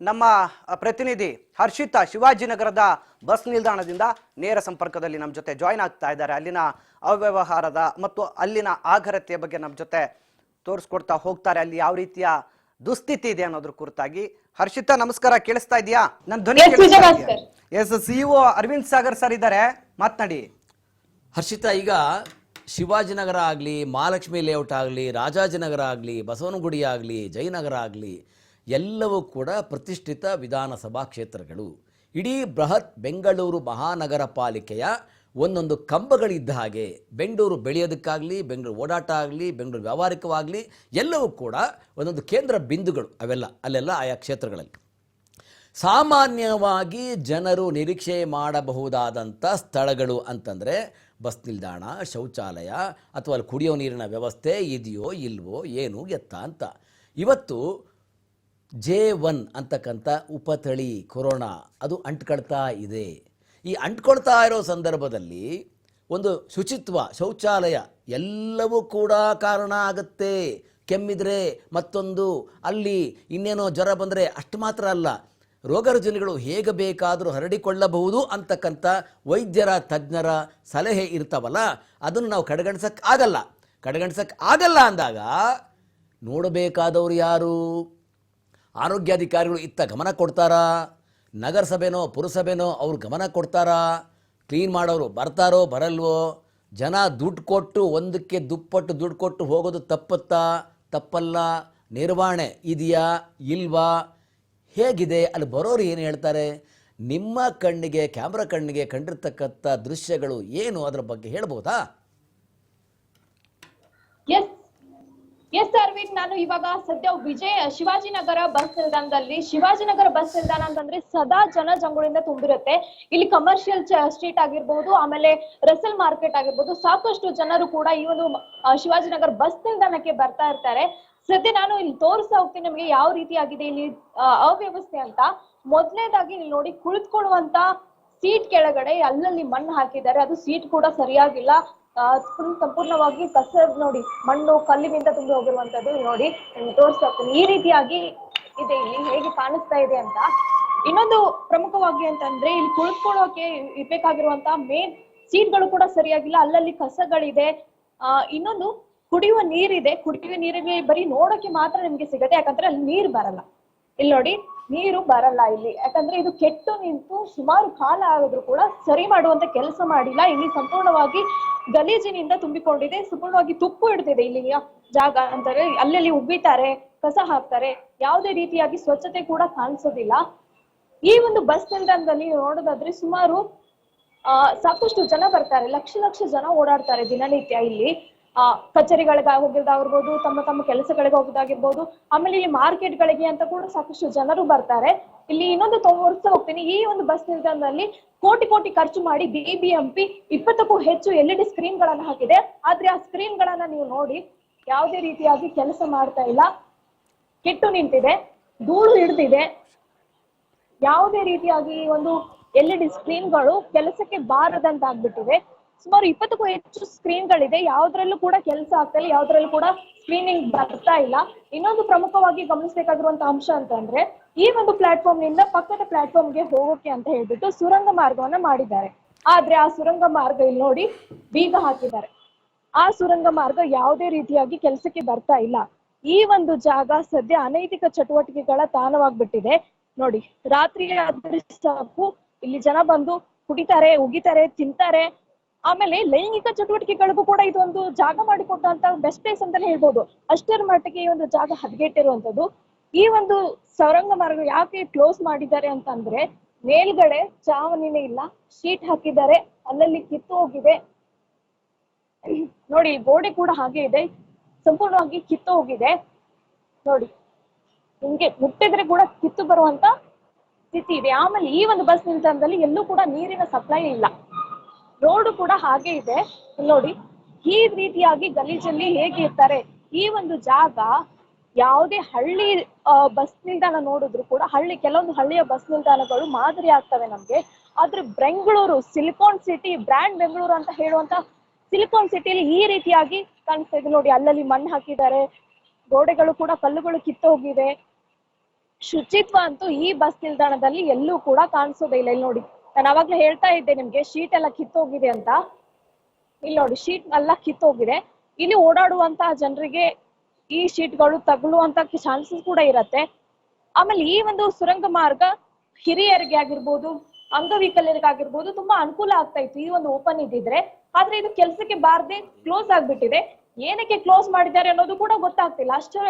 ನಮ್ಮ ಪ್ರತಿನಿಧಿ ಹರ್ಷಿತಾ ಶಿವಾಜಿನಗರದ ಬಸ್ ನಿಲ್ದಾಣದಿಂದ ನೇರ ಸಂಪರ್ಕದಲ್ಲಿ ನಮ್ಮ ಜೊತೆ ಜಾಯಿನ್ ಆಗ್ತಾ ಇದ್ದಾರೆ. ಅಲ್ಲಿನ ಅವ್ಯವಹಾರದ ಮತ್ತು ಅಲ್ಲಿನ ಆಘರತೆಯ ಬಗ್ಗೆ ನಮ್ಮ ಜೊತೆ ತೋರಿಸ್ಕೊಡ್ತಾ ಹೋಗ್ತಾರೆ. ಅಲ್ಲಿ ಯಾವ ರೀತಿಯ ದುಸ್ಥಿತಿ ಇದೆ ಅನ್ನೋದ್ರ ಕುರಿತಾಗಿ. ಹರ್ಷಿತಾ ನಮಸ್ಕಾರ. ಕೇಳಿಸ್ತಾ ಇದೆಯಾ? ನನ್ನ ಧ್ವನಿ. S CEO Arvind Sagar sir ಇದ್ದಾರೆ. ಮಾತನಾಡಿ. ಹರ್ಷಿತಾ ಈಗ ಶಿವಾಜಿನಗರ ಆಗಲಿ ಮಹಾಲಕ್ಷ್ಮಿ ಲೇಔಟ್ ಆಗಲಿ ರಾಜಾಜಿನಗರ ಆಗಲಿ ಬಸವನಗುಡಿ ಆಗಲಿ ಜಯನಗರ ಆಗಲಿ ಎಲ್ಲವೂ ಕೂಡ ಪ್ರತಿಷ್ಠಿತ ವಿಧಾನಸಭಾ ಕ್ಷೇತ್ರಗಳು. ಇಡೀ ಬೃಹತ್ ಬೆಂಗಳೂರು ಮಹಾನಗರ ಪಾಲಿಕೆಯ ಒಂದೊಂದು ಕಂಬಗಳಿದ್ದ ಹಾಗೆ ಬೆಂಗಳೂರು ಬೆಳೆಯೋದಕ್ಕಾಗಲಿ, ಬೆಂಗಳೂರು ಓಡಾಟ ಆಗಲಿ, ಬೆಂಗಳೂರು ವ್ಯಾವಹಾರಿಕವಾಗಲಿ ಎಲ್ಲವೂ ಕೂಡ ಒಂದೊಂದು ಕೇಂದ್ರ ಬಿಂದುಗಳು ಅವೆಲ್ಲ, ಅಲ್ಲೆಲ್ಲ ಆಯಾ ಕ್ಷೇತ್ರಗಳಲ್ಲಿ. ಸಾಮಾನ್ಯವಾಗಿ ಜನರು ನಿರೀಕ್ಷೆ ಮಾಡಬಹುದಾದಂಥ ಸ್ಥಳಗಳು ಅಂತಂದರೆ ಬಸ್ ನಿಲ್ದಾಣ, ಶೌಚಾಲಯ ಅಥವಾ ಅಲ್ಲಿ ಕುಡಿಯೋ ನೀರಿನ ವ್ಯವಸ್ಥೆ ಇದೆಯೋ ಇಲ್ವೋ ಏನು ಎತ್ತ ಅಂತ. ಇವತ್ತು ಜೆ ಒನ್ ಅಂತಕ್ಕಂಥ ಉಪತಳಿ ಕೊರೋನಾ ಅದು ಅಂಟ್ಕೊಳ್ತಾ ಇದೆ. ಈ ಅಂಟ್ಕೊಳ್ತಾ ಇರೋ ಸಂದರ್ಭದಲ್ಲಿ ಒಂದು ಶುಚಿತ್ವ, ಶೌಚಾಲಯ ಎಲ್ಲವೂ ಕೂಡ ಕಾರಣ ಆಗುತ್ತೆ. ಕೆಮ್ಮಿದ್ರೆ ಮತ್ತೊಂದು, ಅಲ್ಲಿ ಇನ್ನೇನೋ ಜ್ವರ ಬಂದರೆ ಅಷ್ಟು ಮಾತ್ರ ಅಲ್ಲ. ರೋಗ ರುಜಿನಗಳು ಹೇಗೆ ಬೇಕಾದರೂ ಹರಡಿಕೊಳ್ಳಬಹುದು ಅಂತಕ್ಕಂಥ ವೈದ್ಯರ, ತಜ್ಞರ ಸಲಹೆ ಇರ್ತಾವಲ್ಲ, ಅದನ್ನು ನಾವು ಕಡೆಗಣಿಸಕ್ಕೆ ಆಗಲ್ಲ. ಕಡೆಗಣಿಸಕ್ಕೆ ಆಗಲ್ಲ ಅಂದಾಗ ನೋಡಬೇಕಾದವರು ಯಾರು? ಆರೋಗ್ಯಾಧಿಕಾರಿಗಳು ಇತ್ತ ಗಮನ ಕೊಡ್ತಾರಾ? ನಗರಸಭೆನೋ, ಪುರಸಭೆನೋ ಅವ್ರು ಗಮನ ಕೊಡ್ತಾರಾ? ಕ್ಲೀನ್ ಮಾಡೋರು ಬರ್ತಾರೋ, ಬರಲ್ವೋ? ಜನ ದುಡ್ಡು ಕೊಟ್ಟು ಒಂದಕ್ಕೆ ದುಪ್ಪಟ್ಟು ದುಡ್ಡು ಕೊಟ್ಟು ಹೋಗೋದು ತಪ್ಪತ್ತಾ? ತಪ್ಪಲ್ಲ? ನಿರ್ವಹಣೆ ಇದೆಯಾ? ಇಲ್ವಾ? ಹೇಗಿದೆ? ಅಲ್ಲಿ ಬರೋರು ಏನು ಹೇಳ್ತಾರೆ? ನಿಮ್ಮ ಕಣ್ಣಿಗೆ, ಕ್ಯಾಮ್ರಾ ಕಣ್ಣಿಗೆ ಕಂಡಿರ್ತಕ್ಕಂಥ ದೃಶ್ಯಗಳು ಏನು? ಅದರ ಬಗ್ಗೆ ಹೇಳ್ಬೋದಾ? ಎಸ್ ಅರವಿಂದ್, ನಾನು ಇವಾಗ ಸದ್ಯ ವಿಜಯ ಶಿವಾಜಿನಗರ ಬಸ್ ನಿಲ್ದಾಣದಲ್ಲಿ, ಶಿವಾಜಿನಗರ ಬಸ್ ನಿಲ್ದಾಣ ಅಂತಂದ್ರೆ ಸದಾ ಜನ ಜಂಗುಳಿಂದ ತುಂಬಿರುತ್ತೆ. ಇಲ್ಲಿ ಕಮರ್ಷಿಯಲ್ ಸ್ಟ್ರೀಟ್ ಆಗಿರ್ಬಹುದು ಆಮೇಲೆ ರಸಲ್ ಮಾರ್ಕೆಟ್ ಆಗಿರ್ಬಹುದು ಸಾಕಷ್ಟು ಜನರು ಕೂಡ ಈ ಒಂದು ಶಿವಾಜಿನಗರ ಬಸ್ ನಿಲ್ದಾಣಕ್ಕೆ ಬರ್ತಾ ಇರ್ತಾರೆ. ಸದ್ಯ ನಾನು ಇಲ್ಲಿ ತೋರಿಸ್ತಾ ಹೋಗ್ತೀನಿ ನಮಗೆ ಯಾವ ರೀತಿ ಆಗಿದೆ ಇಲ್ಲಿ ಅವ್ಯವಸ್ಥೆ ಅಂತ. ಮೊದಲನೇದಾಗಿ ಇಲ್ಲಿ ನೋಡಿ ಕುಳಿತುಕೊಳ್ಳುವಂತ ಸೀಟ್ ಕೆಳಗಡೆ ಅಲ್ಲಲ್ಲಿ ಮಣ್ಣು ಹಾಕಿದ್ದಾರೆ. ಅದು ಸೀಟ್ ಕೂಡ ಸರಿಯಾಗಿಲ್ಲ. ಸಂಪೂರ್ಣವಾಗಿ ಕಸ ನೋಡಿ, ಮಣ್ಣು, ಕಲ್ಲಿನಿಂದ ತುಂಬಿ ಹೋಗಿರುವಂತದ್ದು ನೋಡಿ, ನಿಮ್ಗೆ ತೋರಿಸ್ತಾ ಹೋಗ್ತೀನಿ ಈ ರೀತಿಯಾಗಿ ಇದೆ ಇಲ್ಲಿ, ಹೇಗೆ ಕಾಣಿಸ್ತಾ ಇದೆ ಅಂತ. ಇನ್ನೊಂದು ಪ್ರಮುಖವಾಗಿ ಅಂತಂದ್ರೆ, ಇಲ್ಲಿ ಕುಳಿತುಕೊಳ್ಳೋಕೆ ಇರ್ಬೇಕಾಗಿರುವಂತ ಮೇನ್ ಸೀಟ್ಗಳು ಕೂಡ ಸರಿಯಾಗಿಲ್ಲ. ಅಲ್ಲಲ್ಲಿ ಕಸಗಳಿದೆ. ಆ, ಇನ್ನೊಂದು ಕುಡಿಯುವ ನೀರಿದೆ. ಕುಡಿಯುವ ನೀರಿಗೆ ಬರೀ ನೋಡೋಕೆ ಮಾತ್ರ ನಿಮ್ಗೆ ಸಿಗತ್ತೆ. ಯಾಕಂದ್ರೆ ಅಲ್ಲಿ ನೀರ್ ಬರಲ್ಲ. ಇಲ್ಲಿ ನೋಡಿ ನೀರು ಬರಲ್ಲ ಇಲ್ಲಿ. ಯಾಕಂದ್ರೆ ಇದು ಕೆಟ್ಟು ನಿಂತು ಸುಮಾರು ಕಾಲ ಆದ್ರೂ ಕೂಡ ಸರಿ ಮಾಡುವಂತ ಕೆಲಸ ಮಾಡಿಲ್ಲ. ಇಲ್ಲಿ ಸಂಪೂರ್ಣವಾಗಿ ಗಲೀಜಿನಿಂದ ತುಂಬಿಕೊಂಡಿದೆ. ಸಂಪೂರ್ಣವಾಗಿ ತುಪ್ಪು ಇಡ್ತಿದೆ ಇಲ್ಲಿಯ ಜಾಗ. ಅಂತಾರೆ ಅಲ್ಲಲ್ಲಿ ಉಬ್ಬಿತಾರೆ, ಕಸ ಹಾಕ್ತಾರೆ. ಯಾವುದೇ ರೀತಿಯಾಗಿ ಸ್ವಚ್ಛತೆ ಕೂಡ ಕಾಣಿಸೋದಿಲ್ಲ. ಈ ಒಂದು ಬಸ್ ನಿಲ್ದಾಣದಲ್ಲಿ ನೋಡೋದಾದ್ರೆ ಸುಮಾರು ಸಾಕಷ್ಟು ಜನ ಬರ್ತಾರೆ. ಲಕ್ಷ ಲಕ್ಷ ಜನ ಓಡಾಡ್ತಾರೆ ದಿನನಿತ್ಯ ಇಲ್ಲಿ. ಆ, ಕಚೇರಿಗಳಿಗೆ ಹೋಗಿದ್ದಾಗಿರ್ಬೋದು ತಮ್ಮ ತಮ್ಮ ಕೆಲಸಗಳಿಗೆ ಹೋಗೋದಾಗಿರ್ಬೋದು ಆಮೇಲೆ ಇಲ್ಲಿ ಮಾರ್ಕೆಟ್ ಗಳಿಗೆ ಅಂತ ಕೂಡ ಸಾಕಷ್ಟು ಜನರು ಬರ್ತಾರೆ. ಇಲ್ಲಿ ಇನ್ನೊಂದು ತೋರಿಸ್ತಾ ಹೋಗ್ತೀನಿ. ಈ ಒಂದು ಬಸ್ ನಿಲ್ದಾಣದಲ್ಲಿ ಕೋಟಿ ಕೋಟಿ ಖರ್ಚು ಮಾಡಿ ಬಿಬಿಎಂಪಿ ಇಪ್ಪತ್ತಕ್ಕೂ ಹೆಚ್ಚು ಎಲ್ ಇ ಡಿ ಸ್ಕ್ರೀನ್ ಗಳನ್ನ ಹಾಕಿದೆ. ಆದ್ರೆ ಆ ಸ್ಕ್ರೀನ್ ಗಳನ್ನ ನೀವು ನೋಡಿ, ಯಾವುದೇ ರೀತಿಯಾಗಿ ಕೆಲಸ ಮಾಡ್ತಾ ಇಲ್ಲ. ಕೆಟ್ಟು ನಿಂತಿದೆ, ಧೂಳು ಹಿಡಿದಿದೆ. ಯಾವುದೇ ರೀತಿಯಾಗಿ ಒಂದು ಎಲ್ ಇ ಡಿ ಸ್ಕ್ರೀನ್ಗಳು ಕೆಲಸಕ್ಕೆ ಬಾರದಂತ ಆಗ್ಬಿಟ್ಟಿವೆ ಸುಮಾರು ಇಪ್ಪತ್ತಕ್ಕೂ ಹೆಚ್ಚು ಸ್ಕ್ರೀನ್ ಗಳಿದೆ ಯಾವ್ದ್ರಲ್ಲೂ ಕೂಡ ಕೆಲಸ ಆಗ್ತಾ ಇಲ್ಲ, ಯಾವ್ದ್ರಲ್ಲೂ ಕೂಡ ಸ್ಕ್ರೀನಿಂಗ್ ಬರ್ತಾ ಇಲ್ಲ. ಇನ್ನೊಂದು ಪ್ರಮುಖವಾಗಿ ಗಮನಿಸಬೇಕಾಗಿರುವಂತ ಅಂಶ ಅಂತಂದ್ರೆ, ಈ ಒಂದು ಪ್ಲಾಟ್ಫಾರ್ಮ್ನಿಂದ ಪಕ್ಕದ ಪ್ಲಾಟ್ಫಾರ್ಮ್ಗೆ ಹೋಗೋಕೆ ಅಂತ ಹೇಳ್ಬಿಟ್ಟು ಸುರಂಗ ಮಾರ್ಗವನ್ನ ಮಾಡಿದ್ದಾರೆ. ಆದ್ರೆ ಆ ಸುರಂಗ ಮಾರ್ಗ ಇಲ್ಲಿ ನೋಡಿ ಬೀಗ ಹಾಕಿದ್ದಾರೆ. ಆ ಸುರಂಗ ಮಾರ್ಗ ಯಾವುದೇ ರೀತಿಯಾಗಿ ಕೆಲಸಕ್ಕೆ ಬರ್ತಾ ಇಲ್ಲ. ಈ ಒಂದು ಜಾಗ ಸದ್ಯ ಅನೈತಿಕ ಚಟುವಟಿಕೆಗಳ ತಾಣವಾಗ್ಬಿಟ್ಟಿದೆ. ನೋಡಿ ರಾತ್ರಿ ಆದ್ರೆ ಸಾಕು, ಇಲ್ಲಿ ಜನ ಬಂದು ಕುಡಿತಾರೆ, ಉಗಿತಾರೆ, ತಿಂತಾರೆ ಆಮೇಲೆ ಲೈಂಗಿಕ ಚಟುವಟಿಕೆಗಳಿಗೂ ಕೂಡ ಇದೊಂದು ಜಾಗ ಮಾಡಿಕೊಟ್ಟಂತ ಬೆಸ್ಟ್ ಪ್ಲೇಸ್ ಅಂತಾನೆ ಹೇಳ್ಬೋದು. ಅಷ್ಟರ ಮಟ್ಟಿಗೆ ಈ ಒಂದು ಜಾಗ ಹದಗೆಟ್ಟಿರುವಂತದ್ದು ಈ ಒಂದು ಸೌರಂಗ ಮಾರ್ಗ ಯಾಕೆ ಕ್ಲೋಸ್ ಮಾಡಿದ್ದಾರೆ ಅಂತಂದ್ರೆ, ಮೇಲ್ಗಡೆ ಚಾವಣಿನೇ ಇಲ್ಲ ಶೀಟ್ ಹಾಕಿದ್ದಾರೆ, ಅಲ್ಲಲ್ಲಿ ಕಿತ್ತು ಹೋಗಿದೆ. ನೋಡಿ, ಗೋಡೆ ಕೂಡ ಹಾಗೆ ಇದೆ. ಸಂಪೂರ್ಣವಾಗಿ ಕಿತ್ತು ಹೋಗಿದೆ. ನೋಡಿ, ನಿಮ್ಗೆ ಮುಟ್ಟಿದ್ರೆ ಕೂಡ ಕಿತ್ತು ಬರುವಂತ ಸ್ಥಿತಿ ಇದೆ. ಆಮೇಲೆ ಈ ಒಂದು ಬಸ್ ನಿಲ್ದಾಣದಲ್ಲಿ ಎಲ್ಲೂ ಕೂಡ ನೀರಿನ ಸಪ್ಲೈ ಇಲ್ಲ. ರೋಡ್ ಕೂಡ ಹಾಗೆ ಇದೆ. ನೋಡಿ, ಈ ರೀತಿಯಾಗಿ ಗಲೀಜಲ್ಲಿ ಹೇಗೆ ಇರ್ತಾರೆ, ಈ ಒಂದು ಜಾಗ ಯಾವುದೇ ಹಳ್ಳಿ ಬಸ್ ನಿಲ್ದಾಣ ನೋಡಿದ್ರು ಕೂಡ ಹಳ್ಳಿ, ಕೆಲವೊಂದು ಹಳ್ಳಿಯ ಬಸ್ ನಿಲ್ದಾಣಗಳು ಮಾದರಿ ಆಗ್ತವೆ ನಮ್ಗೆ. ಆದ್ರೆ Bengaluru silicon city brand Bengaluru ಅಂತ ಹೇಳುವಂತ ಸಿಲಿಕಾನ್ ಸಿಟಿಯಲ್ಲಿ ಈ ರೀತಿಯಾಗಿ ಕಾಣಿಸ್ತಾ ಇದೆ. ನೋಡಿ, ಅಲ್ಲಲ್ಲಿ ಮಣ್ಣು ಹಾಕಿದ್ದಾರೆ, ಗೋಡೆಗಳು ಕೂಡ, ಕಲ್ಲುಗಳು ಕಿತ್ತೋಗಿವೆ ಶುಚಿತ್ವ ಅಂತೂ ಈ ಬಸ್ ನಿಲ್ದಾಣದಲ್ಲಿ ಎಲ್ಲೂ ಕೂಡ ಕಾಣಿಸೋದೇ ಇಲ್ಲ. ಇಲ್ಲಿ ನೋಡಿ ನಾನು ಅವಾಗ್ಲೇ ಹೇಳ್ತಾ ಇದ್ದೆ ನಿಮ್ಗೆ ಶೀಟ್ ಎಲ್ಲ ಕಿತ್ತೋಗಿದೆ ಅಂತ. ಇಲ್ಲಿ ನೋಡಿ ಶೀಟ್ ಎಲ್ಲ ಕಿತ್ತೋಗಿದೆ. ಇಲ್ಲಿ ಓಡಾಡುವಂತಹ ಜನರಿಗೆ ಈ ಶೀಟ್ಗಳು ತಗುಲುವಂತ ಚಾನ್ಸಸ್ ಕೂಡ ಇರತ್ತೆ. ಆಮೇಲೆ ಈ ಒಂದು ಸುರಂಗ ಮಾರ್ಗ ಹಿರಿಯರಿಗೆ ಆಗಿರ್ಬೋದು ಅಂಗವಿಕಲರಿಗಾಗಿರ್ಬೋದು ತುಂಬಾ ಅನುಕೂಲ ಆಗ್ತಾ ಇತ್ತು ಈ ಒಂದು ಓಪನ್ ಇದ್ದಿದ್ರೆ. ಆದ್ರೆ ಇದು ಕೆಲಸಕ್ಕೆ ಬಾರದೆ ಕ್ಲೋಸ್ ಆಗ್ಬಿಟ್ಟಿದೆ. ಏನಕ್ಕೆ ಕ್ಲೋಸ್ ಮಾಡಿದ್ದಾರೆ ಅನ್ನೋದು ಕೂಡ ಗೊತ್ತಾಗ್ತಿಲ್ಲ. ಅಷ್ಟರ